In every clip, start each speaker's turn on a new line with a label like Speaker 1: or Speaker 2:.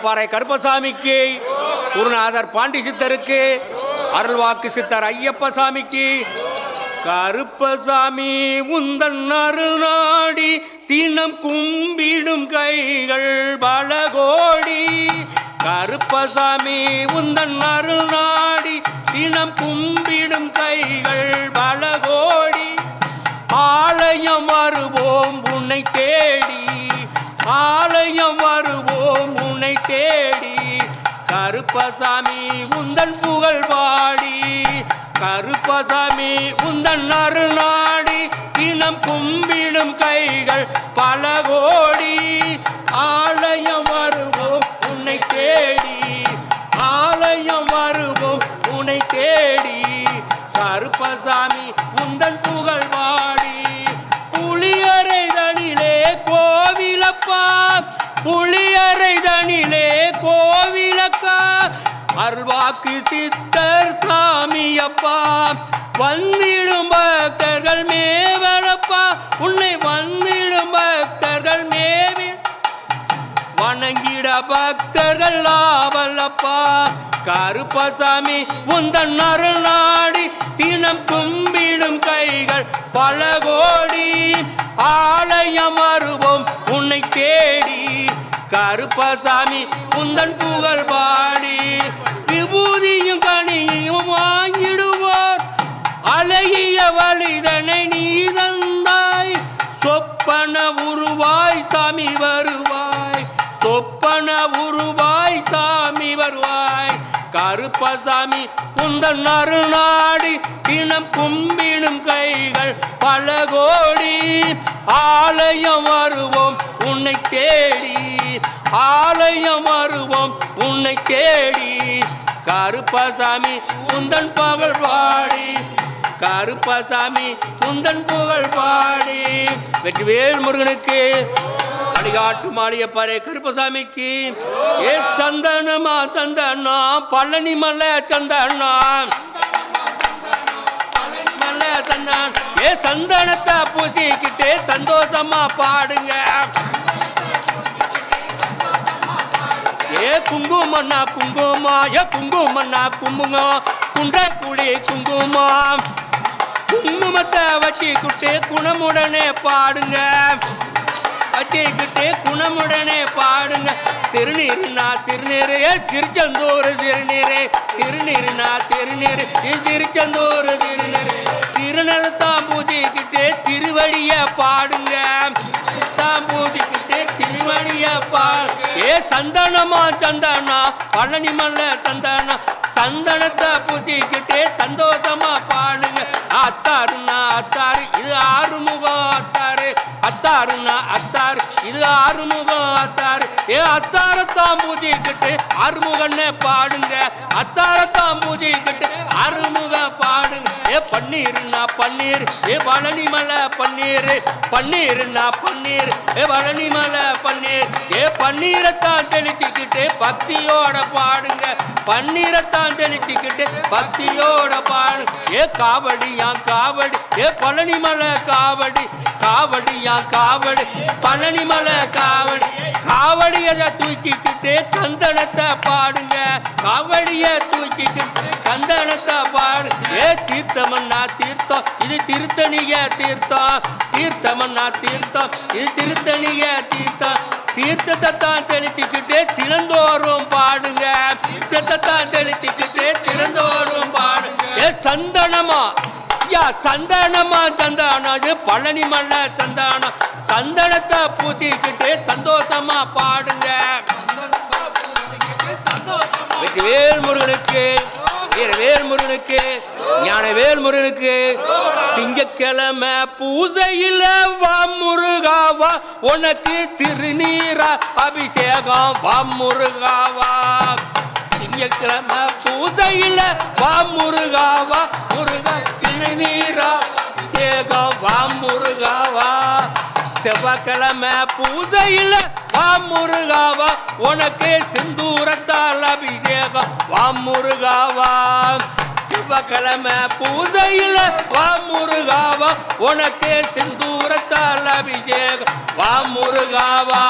Speaker 1: பாறை கருப்பசாமிக்கு குருநாதர் பாண்டி சித்தருக்கு அருள்வாக்கு சித்தர் ஐயப்ப சாமிக்கு கருப்பசாமி உந்தன் அருள் நாடி தினம் கும்பிடும் கைகள் பலகோடி. கருப்பசாமி உந்தன் அருள் நாடி தினம் கும்பிடும் கைகள் பலகோடி. ஆலயம் வருவோம் உன்னை தேடி கருப்பசாமி உந்தன் புகழ் பாடி. கருப்பசாமி உந்தன் அருள் நாடி. இனம் கும்பிடும் கைகள் பல கோடி. ஆலயம் வருவோம் உன்னை தேடி. ஆலயம் வருவோம் உன்னை தேடி. கருப்பசாமி உந்தன் புகழ் பாடி. புளியறைதனிலே கோவிலப்பா. புளியறைதனிலே தனிலே அருள்வாக்கு சித்தர் சாமியப்பா வந்திடும் பக்தர்கள் மேவரப்பா. உன்னை வந்திடும் பக்தர்கள் மேவி. வணங்கிட பக்தர்கள் ஆவலப்பா. கருப்பசாமி உந்தன் அருள் நாடி. தினம் கும்பிடும் கைகள் பல கோடி. ஆலயம் அருவோம் கருப்பசாமி குந்தன் புகழ் பாடி விபூதியும் கனியும் வாங்கிடுவோர். அழகிய வழிதனை நீ தந்தாய் சொப்பன உருவாய் சாமி வருவாய். சொப்பன கருப்பசாமி குந்தன் அருநாடி தினம் கும்பிடும் கைகள் பல கோடி. ஆலயம் வருவோம் உன்னை தேடி. ஆலயம் வருவோம் உன்னை தேடி. கருப்பசாமி உந்தன் பகல் பாடி. கருப்பசாமி உந்தன் புகழ் பாடி. வெற்றிவேல் முருகனுக்கு அடிகாட்டு மாளிகைப்பாறை கருப்பசாமிக்கு. ஏ சந்தனமா சந்தனா பழனி மலை சந்தனா. மலை சந்தன். ஏ சந்தனத்தை பூசிக்கிட்டு சந்தோஷமா பாடுங்க. ஏ குங்குமண்ணா குங்குமா ஏ குங்குமண்ணா குங்குமம் குன்றக்குடி குங்குமம். குங்குமத்தை வச்சுக்கிட்டு குணமுடனே பாடுங்க. வச்சுக்கிட்டு குணமுடனே பாடுங்க. திருநீருனா திருநீரு. ஏ திருச்செந்தூர் திருநீரு. திருநீருனா திருநீரு. திருச்செந்தூர் திருநீரு. திருநலத்தான் பூஜைக்கிட்டு திருவடிய பாடுங்க. தான் பூஜைக்கிட்டு திருவடிய பா ஏ சந்தனமா சந்தனா. பழனி மல்ல சந்தனா. சந்தனத்தை பூச்சிக்கிட்டு சந்தோஷமா பாடுங்க. அத்தாருன்னா அத்தாரு இது ஆறுமுகம் அத்தாரு ஏ அத்தாரத்தான் பூஜைக்கிட்டு அறுமுகன்னு பாடுங்க. அத்தாரத்தான் பூஜைக்கிட்டு அறுமுக பாடுங்க. ஏ பன்னீர்னா பன்னீர். ஏ பழனி மலை பன்னீர். பன்னீர்னா பன்னீர். ஏ பழனி மலை பன்னீர். ஏ பன்னீரத்தான் தெளிச்சுக்கிட்டு பக்தியோட பாடுங்க. பன்னீரைத்தான் தெளிச்சுக்கிட்டு பக்தியோட பாடு. ஏ காவடியா காவடி ஏ பழனிமலை காவடி. காவடியா காவடி பழனிமலை காவடி. காவடியதை தூக்கிக்கிட்டு கந்தனத்தை பாடுங்க. காவடிய தூக்கிக்கிட்டு கந்தனத்தை பாடு. ஏ தீர்த்தமன்னா தீர்த்தம் இது திருத்தணிய தீர்த்தம். தீர்த்தமன்னா தீர்த்தம் இது திருத்தணிய தீர்த்தம். தீர்த்தத்தை தான் தெளிச்சுக்கிட்டு திறந்தோறும் பாடுங்க. தீர்த்தத்தை தான் தெளிச்சுக்கிட்டு திறந்தோறும் பாடுங்க. ஏ சந்தனமா? ஐயா சந்தனமா சந்தானம். இது பழனி மல்ல சந்தானம். சந்தனத்தை பூச்சிக்கிட்டு சந்தோஷமா பாடுங்க. வேல்முருகனுக்கு வேல்முருகனுக்கு வீரவேல் ஞான வேல்முருகனுக்கு திங்கக்கிழமை பூசையில் வா முருகாவா உனக்கு திருநீரா அபிஷேகம். வா முருகாவா திங்கக்கிழமை பூஜையில் வா முருகாவா முருகா திருநீரா அபிஷேகம். வா முருகாவா செவ்வாய்க்கிழமை பூஜையில் வா முருகாவா உனக்கு சிந்தூரத்தால் அபிஷேகம். வா முருகாவா செவ்வாய்க்கிழமை பூஜையில் வா முருகாவா உனக்கே சிந்தூரத்தால் அபிஷேகம். வா முருகாவா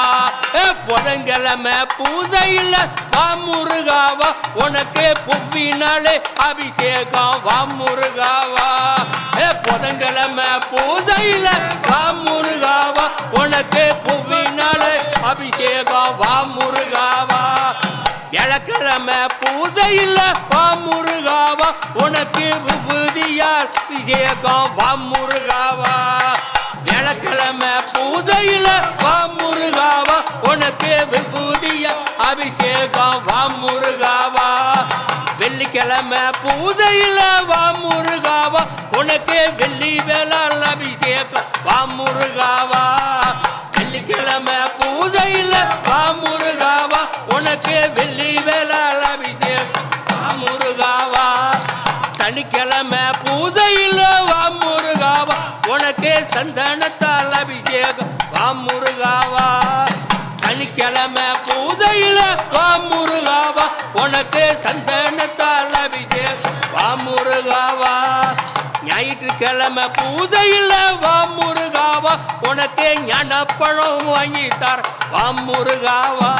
Speaker 1: புதன்கிழமை பூஜையில் வா முருகாவா உனக்கே புவினாலே அபிஷேகம். வா முருகாவா புதன்கிழமை பூஜையில் வா முருகாவா உனக்கே புவினாலே அபிஷேகம். வா முருகாவா வியாழக்கிழமை பூஜையில் வா முருகாவா உனக்கு விபூதியால் விஜயகம். வா முருகாவா விளக்கிழமை பூஜையில் வா முருகாவா உனக்கு விபூதியா அபிஷேகம். வா முருகாவா வெள்ளிக்கிழமை பூஜையில் வா முருகாவா உனக்கு வெள்ளி வேளாள் அபிஷேகம். வா உனக்கு வெள்ளி வேளாள் அபிஷேகம். வா முருகாவா சனிக்கிழமை பூஜையில் வா முருகாவா உனக்கு சந்தனத்தால் அபிஷேகம். வா முருகாவா சனிக்கிழமை பூஜையில் வா முருகாவா உனக்கு சந்தனத்தால் அபிஷேகம். வா முருகாவா ஞாயிற்றுக்கிழமை பூஜையில் வா முருகாவா உனக்கு ஞானப்பழம் வாங்கி தர வா முருகாவா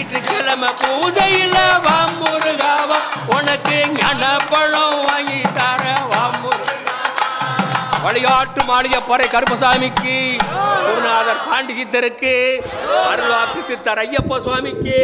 Speaker 1: ஞாயிற்றுக்கிழமை பூஜையில் வாம்புருகாவா உனக்கு ஞானப்பழம் வாங்கி தர வா வழிகாட்டு மாளிகை பறை கருப்பசாமிக்கு குருநாதர் பாண்டிஜித்தருக்கு அருள்வாக்கு சித்தர் ஐயப்ப சுவாமிக்கு.